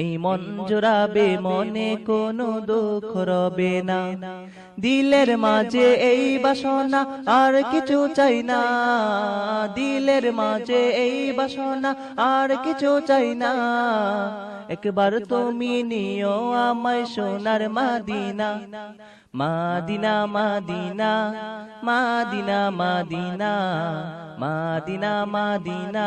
এই মন জোড়াবে মনে কোনো দুঃখ রবে না। দিলের মাঝে এই বাসনা আর কিছু চাই না। দিলের মাঝে এই বাসনা আর কিছু চাই না। একবার তুমি নিও আমায় সোনার মাদিনা মাদিনা মাদিনা মাদিনা মাদিনা মাদিনা মাদিনা।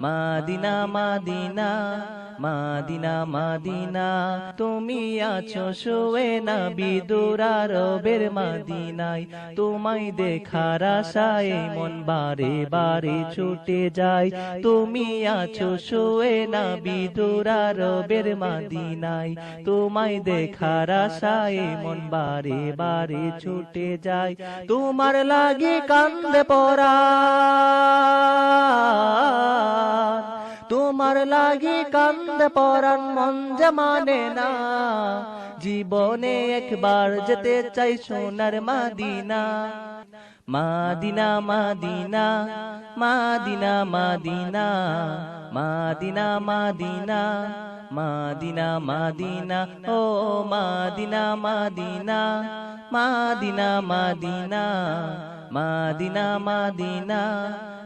মাদিনা মাদিনা মাদিনা মাদিনা। তুমি আছো শুয়ে না বিদুরা রবের মাদিনায়। তোমায় দেখার আশায় মন বারে বারে ছুটে যায়। তুমি আছো শোয়ে না বিদুরা রবের মাদিনায়। তোমায় দেখার আশায় মন বারে বারে ছুটে যায়। তোমার লাগে কান্দে পড়া। তোমার লাগি কান্দ পরাণ মন যে মানে না জীবনে একবার যেতে চাই সোনার মাদিনা মাদিনা মাদিনা মাদিনা মাদিনা মাদিনা মাদিনা মাদিনা মাদিনা ও মাদিনা মাদিনা মাদিনা মাদিনা মাদিনা মাদিনা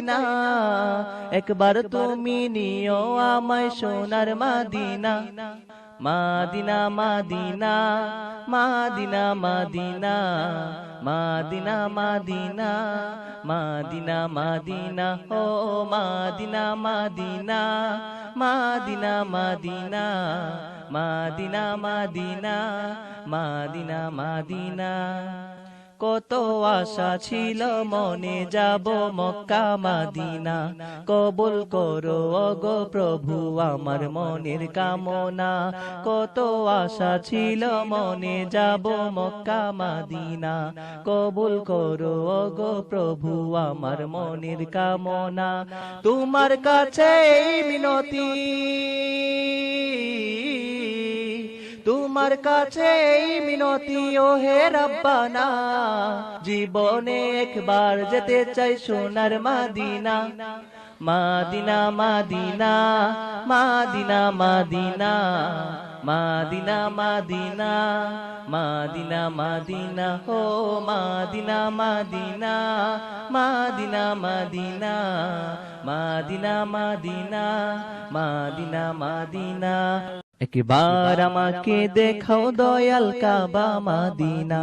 না একবার তুমি নিও আমায় সোনার মাদিনা মাদিনা মাদিনা মাদিনা মাদিনা মাদিনা মাদিনা মাদিনা মাদিনা ও মাদিনা মাদিনা মাদিনা মাদিনা মাদিনা মাদিনা মাদিনা মাদিনা কত আশা ছিল, মনে যাব মক্কা, মাদিনা। কবুল করো অগো প্রভু, আমার মনের কামনা। কত আশা ছিল, মনে যাব মক্কা, মাদিনা। কবুল করো অগো প্রভু, আমার মনের কামনা। তোমার কাছে মিনতি। তোমার কাছে মিনতি ও হে রব্বানা। জীবনে একবার যেতে চাই সোনার মাদিনা। মাদিনা মাদিনা মাদিনা মাদিনা। মাদিনা মাদিনা মাদিনা মাদিনা। ও মাদিনা মাদিনা মাদিনা মাদিনা। মাদিনা মাদিনা মাদিনা মাদিনা। একবার আমাকে দেখাও দয়াল কাবা মাদিনা।